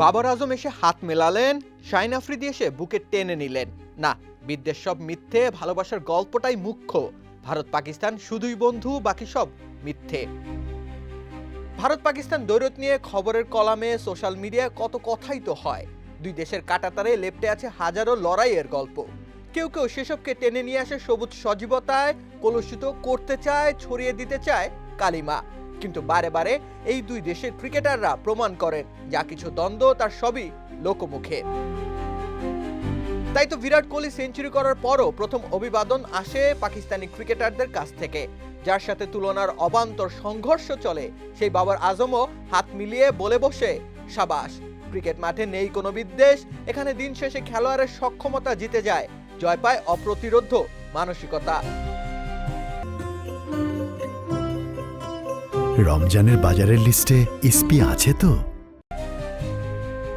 বাবর আজম এসে হাত মেলালেন, শাইন আফ্রিদি এসে বুকে টেনে নিলেন। না, বিদ্বেষ সব মিথ্যে, ভালোবাসার গল্পটাই মুখ্য। ভারত পাকিস্তান শুধুই বন্ধু, বাকি সব মিথ্যে। ভারত পাকিস্তান দৈরত নিয়ে খবরের কলামে, সোশ্যাল মিডিয়ায় কত কথাই তো হয়। দুই দেশের কাটাতারে লেপটে আছে হাজারো লড়াইয়ের গল্প। কেউ কেউ সেসবকে টেনে নিয়ে আসে সবুজ সজীবতায়, কলুষিত করতে চায়, ছড়িয়ে দিতে চায় কালিমা। কিন্তু বারে বারে এই দুই দেশের ক্রিকেটাররা প্রমাণ করেন, যা কিছু দ্বন্দ্ব তার সবই লোকমুখে। তাই তো বিরাট কোহলি সেঞ্চুরি করার পরও প্রথম অভিবাদন আসে পাকিস্তানি ক্রিকেটারদের কাছ থেকে। যার সাথে তুলনার অবান্তর সংঘর্ষ চলে, সেই বাবার আজমও হাত মিলিয়ে বলে বসে, সাবাস, ক্রিকেট মাঠে নেই কোনো বিদ্বেষ, এখানে দিন শেষে খেলোয়াড়ের সক্ষমতা জিতে যায়, জয় পায় অপ্রতিরোধ্য মানসিকতা। রমজানের বাজারের লিস্টে ইসপি আছে তো?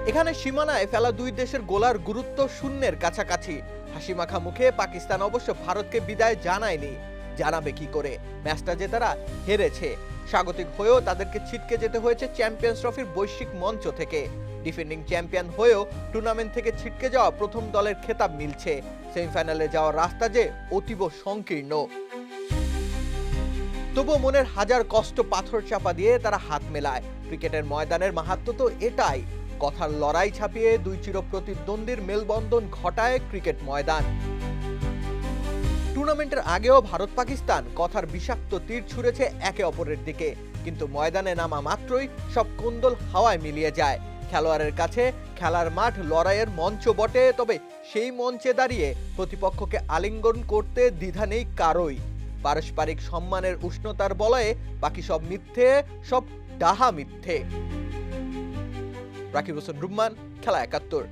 এখানে সীমানায় ফেলা দুই দেশের গোলার গুরুত্ব শূন্যের কাছাকাছি। হাসিমাখা মুখে পাকিস্তান অবশ্য ভারতকে বিদায় জানায়নি। জানাবে কি করে? ম্যাচটা যে তারা হেরেছে। স্বাগতিক হয়েও তাদেরকে ছিটকে যেতে হয়েছে চ্যাম্পিয়ন্স ট্রফির বৈশ্বিক মঞ্চ থেকে। ডিফেন্ডিং চ্যাম্পিয়ন হয়েও টুর্নামেন্ট থেকে ছিটকে যাওয়া প্রথম দলের খেতাব মিলছে। সেমিফাইনালে যাওয়ার রাস্তা যে অতীব সংকীর্ণ। তবুও মনের হাজার কষ্ট পাথর চাপা দিয়ে তারা হাত মেলায়। ক্রিকেটের ময়দানের মাহাত্ম তো এটাই। কথার লড়াই ছাপিয়ে দুই চির প্রতিদ্বন্দ্বীর মেলবন্ধন ঘটায় ক্রিকেট ময়দান। টুর্নামেন্টের আগেও ভারত পাকিস্তান কথার বিষাক্ত তীর ছুঁড়েছে একে অপরের দিকে। কিন্তু ময়দানে নামা মাত্রই সব কুন্দল হাওয়ায় মিলিয়ে যায়। খেলোয়াড়ের কাছে খেলার মাঠ লড়াইয়ের মঞ্চ বটে, তবে সেই মঞ্চে দাঁড়িয়ে প্রতিপক্ষকে আলিঙ্গন করতে দ্বিধা নেই কারোই। পারস্পরিক সম্মানের উষ্ণতার বলয়ে বাকি সব মিথ্যে, সব ডাহা মিথ্যে। রাকিব হোসেন রুম্মান, খেলা একাত্তর।